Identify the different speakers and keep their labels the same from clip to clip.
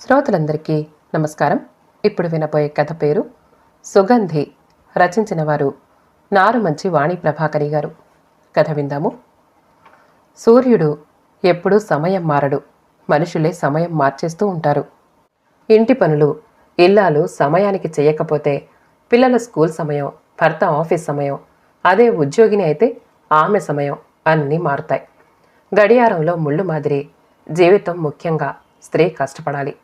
Speaker 1: శ్రోతలందరికీ నమస్కారం. ఇప్పుడు వినబోయే కథ పేరు సుగంధి రచించిన వారు నారుమంచి వాణి ప్రభాకరి గారు. కథ విందాము. సూర్యుడు ఎప్పుడూ సమయం మారడు. మనుషులే సమయం మార్చేస్తూ ఉంటారు. ఇంటి పనులు ఇల్లాలు సమయానికి చేయకపోతే పిల్లల స్కూల్ సమయం భర్త ఆఫీస్ సమయం అదే ఉద్యోగిని అయితే ఆమె సమయం అన్నీ మారుతాయి. గడియారంలో ముళ్ళు మాదిరి జీవితం ముఖ్యంగా స్త్రీ కష్టపడాలి.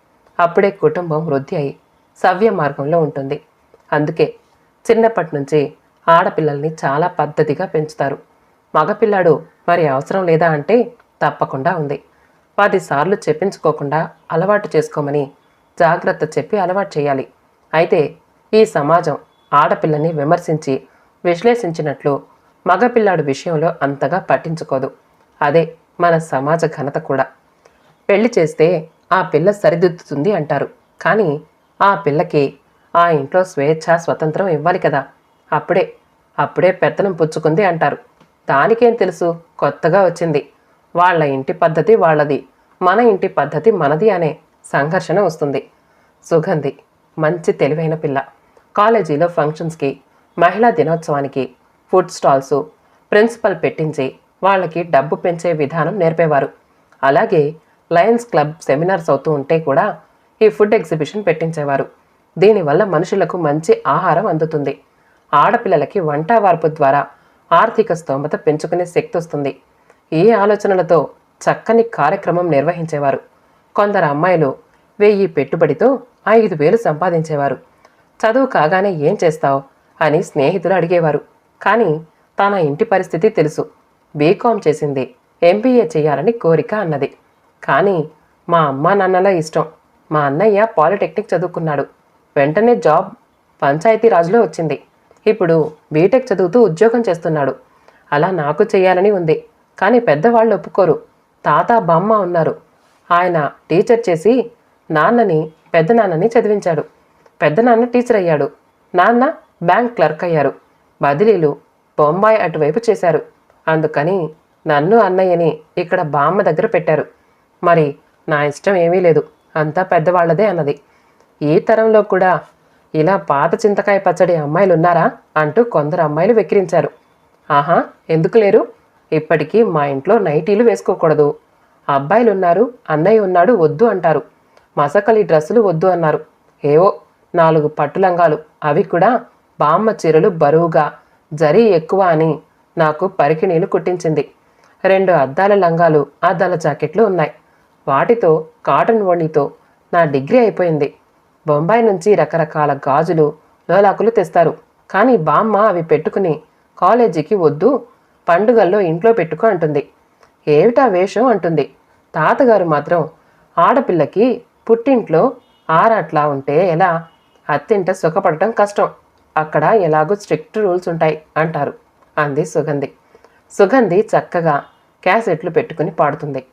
Speaker 1: అప్పుడే కుటుంబం వృద్ధి అయి సవ్య మార్గంలో ఉంటుంది. అందుకే చిన్నప్పటి నుంచి ఆడపిల్లల్ని చాలా పద్ధతిగా పెంచుతారు. మగపిల్లాడు మరి అవసరం లేదా అంటే తప్పకుండా ఉంది. పదిసార్లు చెప్పించుకోకుండా అలవాటు చేసుకోమని జాగ్రత్త చెప్పి అలవాటు చేయాలి. అయితే ఈ సమాజం ఆడపిల్లని విమర్శించి విశ్లేషించినట్లు మగపిల్లాడు విషయంలో అంతగా పట్టించుకోదు. అదే మన సమాజ ఘనత కూడా. పెళ్ళి చేస్తే ఆ పిల్ల సరిదిద్దుతుంది అంటారు. కానీ ఆ పిల్లకి ఆ ఇంట్లో స్వేచ్ఛ స్వతంత్రం ఇవ్వాలి కదా. అప్పుడే అప్పుడే పెత్తనం పుచ్చుకుంది అంటారు. దానికేం తెలుసు? కొత్తగా వచ్చింది. వాళ్ళ ఇంటి పద్ధతి వాళ్ళది. మన ఇంటి పద్ధతి మనది అనే సంఘర్షణ వస్తుంది. సుగంధి మంచి తెలివైన పిల్ల. కాలేజీలో ఫంక్షన్స్కి మహిళా దినోత్సవానికి ఫుడ్ స్టాల్స్ ప్రిన్సిపల్ పెట్టించి వాళ్ళకి డబ్బు పెంచే విధానం నేర్పేవారు. అలాగే లయన్స్ క్లబ్ సెమినార్స్ అవుతూ ఉంటే కూడా ఈ ఫుడ్ ఎగ్జిబిషన్ పెట్టించేవారు. దీనివల్ల మనుషులకు మంచి ఆహారం అందుతుంది. ఆడపిల్లలకి వంట వార్పు ద్వారా ఆర్థిక స్తోమత పెంచుకునే శక్తి వస్తుంది. ఈ ఆలోచనలతో చక్కని కార్యక్రమం నిర్వహించేవారు. కొందరు అమ్మాయిలు వెయ్యి పెట్టుబడితో ఐదు వేలు సంపాదించేవారు. చదువు కాగానే ఏం చేస్తావు? అని స్నేహితులు అడిగేవారు. కానీ తన ఇంటి పరిస్థితి తెలుసు. బీకాం చేసింది. ఎంబీఏ చేయాలని కోరిక అన్నది. కానీ మా అమ్మా నాన్నల ఇష్టం. మా అన్నయ్య పాలిటెక్నిక్ చదువుకున్నాడు. వెంటనే జాబ్ పంచాయతీ రాజులో వచ్చింది. ఇప్పుడు బీటెక్ చదువుతూ ఉద్యోగం చేస్తున్నాడు. అలా నాకు చేయాలని ఉంది. కానీ పెద్దవాళ్ళు ఒప్పుకోరు. తాత బామ్మ ఉన్నారు. ఆయన టీచర్ చేసి నాన్నని పెద్దనాన్నని చదివించాడు. పెద్దనాన్న టీచర్ అయ్యాడు. నాన్న బ్యాంక్ క్లర్క్ అయ్యారు. బదిలీలు బొంబాయి అటువైపు చేశారు. అందుకని నన్ను అన్నయ్యని ఇక్కడ బామ్మ దగ్గర పెట్టారు. మరి నా ఇష్టం ఏమీ లేదు. అంతా పెద్దవాళ్ళదే అన్నది. ఈ తరంలో కూడా ఇలా పాత చింతకాయ పచ్చడి అమ్మాయిలు ఉన్నారా అంటూ కొందరు అమ్మాయిలు వెక్కిరించారు. ఆహా ఎందుకు లేరు? ఇప్పటికీ మా ఇంట్లో నైటీలు వేసుకోకూడదు. అబ్బాయిలు ఉన్నారు అన్నయ్య ఉన్నాడు వద్దు అంటారు. మసకలి డ్రెస్సులు వద్దు అన్నారు. ఏవో నాలుగు పట్టులంగాలు. అవి కూడా బామ్మ చీరలు బరువుగా జరీ ఎక్కువ అని నాకు పరికిణీలు కుట్టించింది. రెండు అద్దాల లంగాలు అద్దాల జాకెట్లు ఉన్నాయి. వాటితో కాటన్ వణితో నా డిగ్రీ అయిపోయింది. బొంబాయి నుంచి రకరకాల గాజులు లోలాకులు తెస్తారు. కానీ బామ్మ అవి పెట్టుకుని కాలేజీకి వద్దు పండుగల్లో ఇంట్లో పెట్టుకో అంటుంది. ఏమిటా వేషం అంటుంది. తాతగారు మాత్రం ఆడపిల్లకి పుట్టింట్లో ఆరట్లా ఉంటే ఎలా? అత్తింట సుఖపడటం కష్టం. అక్కడ ఎలాగో స్ట్రిక్ట్ రూల్స్ ఉంటాయి అంటారు. అంది సుగంధి. సుగంధి చక్కగా క్యాసెట్లు పెట్టుకుని పాడుతుంది.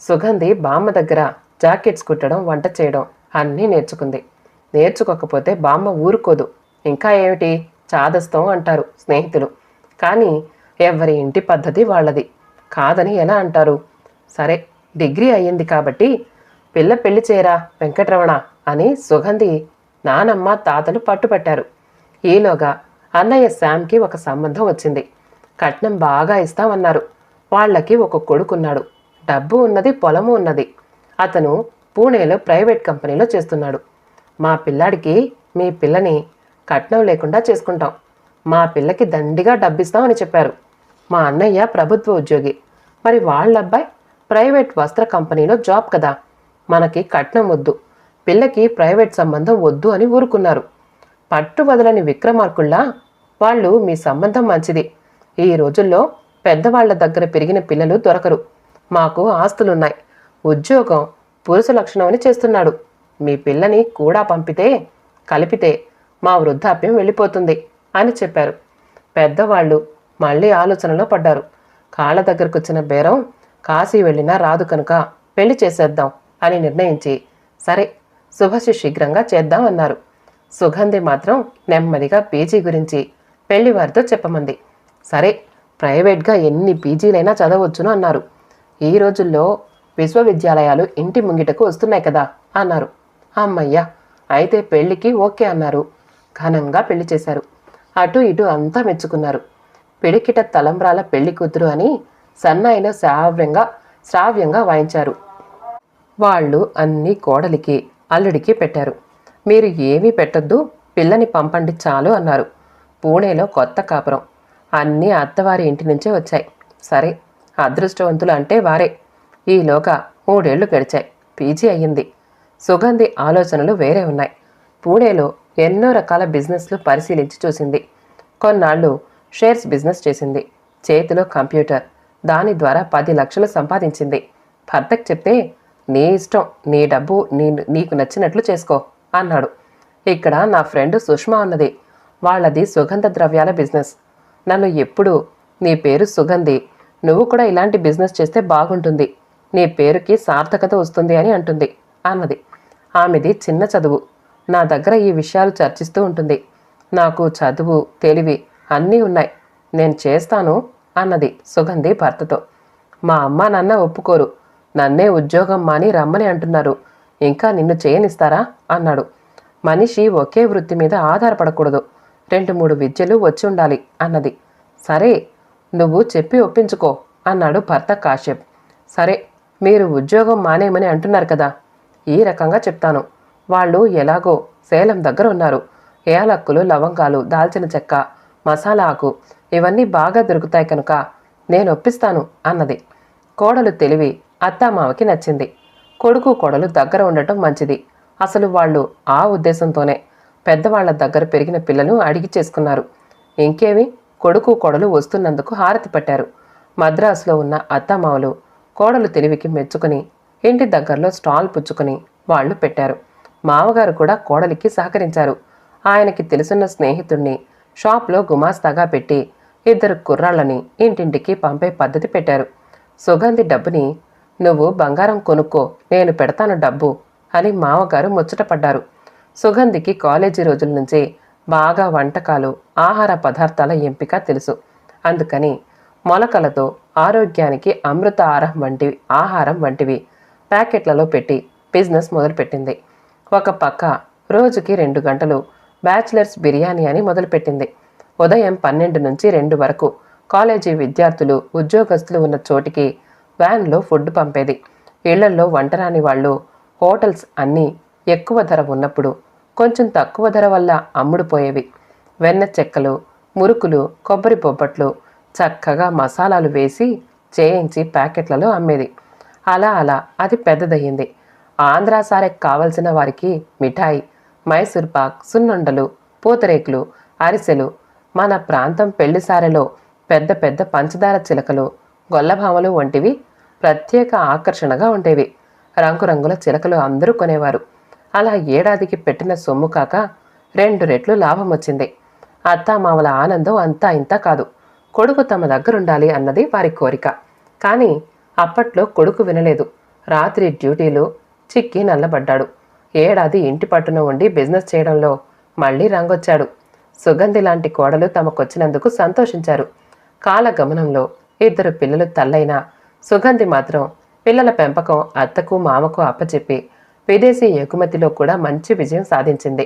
Speaker 1: సుగంధి బామ్మ దగ్గర జాకెట్స్ కుట్టడం వంట చేయడం అన్నీ నేర్చుకుంది. నేర్చుకోకపోతే బామ్మ ఊరుకోదు. ఇంకా ఏమిటి? చాదస్తం అంటారు స్నేహితులు. కానీ ఎవరి ఇంటి పద్ధతి వాళ్ళది. కాదని ఎలా అంటారు? సరే డిగ్రీ అయ్యింది కాబట్టి పిల్ల పెళ్ళి చేయరా వెంకటరమణ అని సుగంధి నానమ్మ తాతలు పట్టుపట్టారు. ఈలోగా అన్నయ్య శామ్కి ఒక సంబంధం వచ్చింది. కట్నం బాగా ఇస్తామన్నారు. వాళ్ళకి ఒక కొడుకున్నాడు. డబ్బు ఉన్నది పొలము ఉన్నది. అతను పూణేలో ప్రైవేట్ కంపెనీలో చేస్తున్నాడు. మా పిల్లాడికి మీ పిల్లని కట్నం లేకుండా చేసుకుంటాం. మా పిల్లకి దండిగా డబ్బిస్తామని చెప్పారు. మా అన్నయ్య ప్రభుత్వ ఉద్యోగి. మరి వాళ్ళ అబ్బాయి ప్రైవేట్ వస్త్ర కంపెనీలో జాబ్ కదా. మనకి కట్నం వద్దు. పిల్లకి ప్రైవేట్ సంబంధం వద్దు అని ఊరుకున్నారు. పట్టు వదలని విక్రమార్కుల్లా వాళ్ళు మీ సంబంధం మంచిది. ఈ రోజుల్లో పెద్దవాళ్ళ దగ్గర పెరిగిన పిల్లలు దొరకరు. మాకు ఆస్తులున్నాయి. ఉద్యోగం పురుష లక్షణమని అని చేస్తున్నాడు. మీ పిల్లని కూడా పంపితే కలిపితే మా వృద్ధాప్యం వెళ్ళిపోతుంది అని చెప్పారు. పెద్దవాళ్ళు మళ్ళీ ఆలోచనలో పడ్డారు. కాళ్ళ దగ్గరకు వచ్చిన బేరం కాశీ వెళ్ళినా రాదు కనుక పెళ్ళి చేసేద్దాం అని నిర్ణయించి సరే శుభశి శీఘ్రంగా చేద్దాం అన్నారు. సుగంధి మాత్రం నెమ్మదిగా పీజీ గురించి పెళ్ళి వారితో చెప్పమంది. సరే ప్రైవేట్గా ఎన్ని పీజీలైనా చదవచ్చును అన్నారు. ఈ రోజుల్లో విశ్వవిద్యాలయాలు ఇంటి ముంగిటకు వస్తున్నాయి కదా అన్నారు. అమ్మయ్యా అయితే పెళ్ళికి ఓకే అన్నారు. ఘనంగా పెళ్ళి చేశారు. అటు ఇటు అంతా మెచ్చుకున్నారు. పిడికిట తలంబ్రాల పెళ్ళి కూతురు అని సన్నాయిన శ్రావ్యంగా శ్రావ్యంగా వాయించారు. వాళ్ళు అన్ని కోడలికి అల్లుడికి పెట్టారు. మీరు ఏమీ పెట్టొద్దు పిల్లని పంపండి చాలు అన్నారు. పూణేలో కొత్త కాపురం. అన్నీ అత్తవారి ఇంటి నుంచే వచ్చాయి. సరే అదృష్టవంతులు అంటే వారే. ఈలోగా మూడేళ్ళు గడిచాయి. పీజీ అయ్యింది. సుగంధి ఆలోచనలు వేరే ఉన్నాయి. పూణేలో ఎన్నో రకాల బిజినెస్లు పరిశీలించి చూసింది. కొన్నాళ్ళు షేర్స్ బిజినెస్ చేసింది. చేతిలో కంప్యూటర్. దాని ద్వారా పది లక్షలు సంపాదించింది. భర్తకు చెప్తే నీ ఇష్టం నీ డబ్బు నీ నీకు నచ్చినట్లు చేసుకో అన్నాడు. ఇక్కడ నా ఫ్రెండ్ సుష్మా ఉన్నది. వాళ్ళది సుగంధ ద్రవ్యాల బిజినెస్. నన్ను ఎప్పుడు నీ పేరు సుగంధి నువ్వు కూడా ఇలాంటి బిజినెస్ చేస్తే బాగుంటుంది. నీ పేరుకి సార్థకత వస్తుంది అని అంటుంది. అన్నది ఆమెది చిన్న చదువు. నా దగ్గర ఈ విషయాలు చర్చిస్తూ ఉంటుంది. నాకు చదువు తెలివి అన్నీ ఉన్నాయి. నేను చేస్తాను అన్నది సుగంధి భర్తతో. మా అమ్మ నాన్న ఒప్పుకోరు. నన్నే ఉద్యోగం మాని రమ్మని అంటున్నారు. ఇంకా నిన్ను చేయనిస్తారా? అన్నాడు. మనిషి ఒకే వృత్తి మీద ఆధారపడకూడదు. రెండు మూడు విద్యలు వచ్చి ఉండాలి అన్నది. సరే నువ్వు చెప్పి ఒప్పించుకో అన్నాడు భర్త కాశ్యప్. సరే మీరు ఉద్యోగం మానేయమని అంటున్నారు కదా ఈ రకంగా చెప్తాను. వాళ్ళు ఎలాగో సేలం దగ్గర ఉన్నారు. ఏలక్కులు లవంగాలు దాల్చిన చెక్క మసాలా ఆకు ఇవన్నీ బాగా దొరుకుతాయి కనుక నేను ఒప్పిస్తాను అన్నది. కోడలు తెలివి అత్తామావకి నచ్చింది. కొడుకు కోడలు దగ్గర ఉండటం మంచిది. అసలు వాళ్ళు ఆ ఉద్దేశంతోనే పెద్దవాళ్ళ దగ్గర పెరిగిన పిల్లలు అడిగి చేసుకున్నారు. ఇంకేమి? కొడుకు కోడలు వస్తున్నందుకు హారతి పట్టారు. మద్రాసులో ఉన్న అత్తమామలు కోడలు తెలివికి మెచ్చుకుని ఇంటి దగ్గరలో స్టాల్ పుచ్చుకుని వాళ్ళు పెట్టారు. మామగారు కూడా కోడలికి సహకరించారు. ఆయనకి తెలుసున్న స్నేహితుణ్ణి షాప్లో గుమాస్తాగా పెట్టి ఇద్దరు కుర్రాళ్ళని ఇంటింటికి పంపే పద్ధతి పెట్టారు. సుగంధి డబ్బుని నువ్వు బంగారం కొనుక్కో నేను పెడతాను డబ్బు అని మామగారు ముచ్చటపడ్డారు. సుగంధికి కాలేజీ రోజుల నుంచే బాగా వంటకాలు ఆహార పదార్థాల ఎంపిక తెలుసు. అందుకని మొలకలతో ఆరోగ్యానికి అమృత ఆహారం వంటి ఆహారం వంటివి ప్యాకెట్లలో పెట్టి బిజినెస్ మొదలుపెట్టింది. ఒక పక్క రోజుకి రెండు గంటలు బ్యాచిలర్స్ బిర్యానీ అని మొదలుపెట్టింది. ఉదయం పన్నెండు నుంచి రెండు వరకు కాలేజీ విద్యార్థులు ఉద్యోగస్తులు ఉన్న చోటికి వ్యాన్లో ఫుడ్ పంపేది. ఇళ్ళల్లో వంటరాని వాళ్ళు హోటల్స్ అన్నీ ఎక్కువ ధర ఉన్నప్పుడు కొంచెం తక్కువ ధర వల్ల అమ్ముడుపోయేవి. వెన్న చెక్కలు మురుకులు కొబ్బరి బొబ్బట్లు చక్కగా మసాలాలు వేసి చేయించి ప్యాకెట్లలో అమ్మేది. అలా అలా అది పెద్దదయ్యింది. ఆంధ్రా సారెకి కావలసిన వారికి మిఠాయి మైసూర్ పాక్ సున్నుండలు పూతరేకులు అరిసెలు మన ప్రాంతం పెళ్ళిసారెలో పెద్ద పెద్ద పంచదార చిలకలు గొల్లభామలు వంటివి ప్రత్యేక ఆకర్షణగా ఉండేవి. రంగురంగుల చిలకలు అందరూ కొనేవారు. అలా ఏడాదికి పెట్టిన సొమ్ము కాక రెండు రెట్లు లాభం వచ్చింది అత్తామామల ఆనందం అంతా ఇంత కాదు. కొడుకు తమ దగ్గరుండాలి అన్నది వారి కోరిక. కానీ అప్పట్లో కొడుకు వినలేదు. రాత్రి డ్యూటీలు చిక్కి నల్లబడ్డాడు. ఏడాది ఇంటి పట్టున ఉండి బిజినెస్ చేయడంలో మళ్ళీ రంగొచ్చాడు. సుగంధి లాంటి కోడలు తమకొచ్చినందుకు సంతోషించారు. కాలగమనంలో ఇద్దరు పిల్లలు తల్లైనా సుగంధి మాత్రం పిల్లల పెంపకం అత్తకు మామకు అప్పచెప్పి విదేశీ ఎగుమతిలో కూడా మంచి విజయం సాధించింది.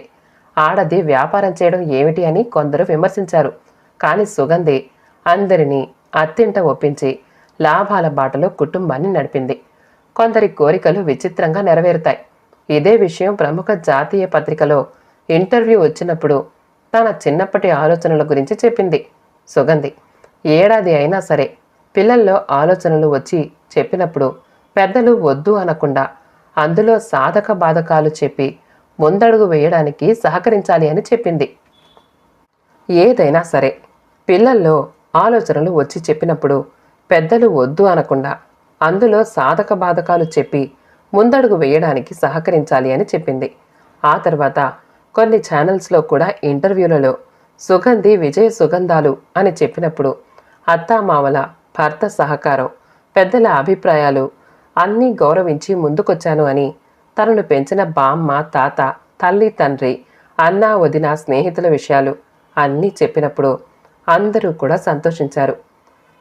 Speaker 1: ఆడది వ్యాపారం చేయడం ఏమిటి అని కొందరు విమర్శించారు. కానీ సుగంధి అందరినీ అత్తింట ఒప్పించి లాభాల బాటలో కుటుంబాన్ని నడిపింది. కొందరి కోరికలు విచిత్రంగా నెరవేరుతాయి. ఇదే విషయం ప్రముఖ జాతీయ పత్రికలో ఇంటర్వ్యూ వచ్చినప్పుడు తన చిన్నప్పటి ఆలోచనల గురించి చెప్పింది సుగంధి. ఏడాది అయినా సరే పిల్లల్లో ఆలోచనలు వచ్చి చెప్పినప్పుడు పెద్దలు వద్దు అనకుండా అందులో సాధక బాధకాలు చెప్పి ముందడుగు వేయడానికి సహకరించాలి అని చెప్పింది. ఏదైనా సరే పిల్లల్లో ఆలోచనలు వచ్చి చెప్పినప్పుడు పెద్దలు వద్దు అనకుండా అందులో సాధక బాధకాలు చెప్పి ముందడుగు వేయడానికి సహకరించాలి అని చెప్పింది. ఆ తర్వాత కొన్ని ఛానల్స్లో కూడా ఇంటర్వ్యూలలో సుగంధి విజయ సుగంధాలు అని చెప్పినప్పుడు అత్తామామల భర్త సహకారం పెద్దల అభిప్రాయాలు అన్నీ గౌరవించి ముందుకొచ్చాను అని తనను పెంచిన బామ్మ తాత తల్లి తండ్రి అన్న వదిన స్నేహితుల విషయాలు అన్నీ చెప్పినప్పుడు అందరూ కూడా సంతోషించారు.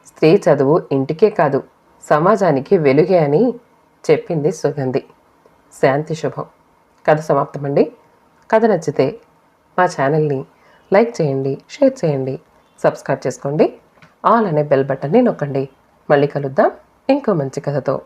Speaker 1: స్త్రీ చదువు ఇంటికే కాదు సమాజానికి వెలుగే అని చెప్పింది సుగంధి. శాంతి శుభం. కథ సమాప్తమండి. కథ నచ్చితే మా ఛానల్ని లైక్ చేయండి షేర్ చేయండి సబ్స్క్రైబ్ చేసుకోండి. ఆల్ అనే బెల్ బటన్ని నొక్కండి. మళ్ళీ కలుద్దాం. ఇంకో మంచి కథతో.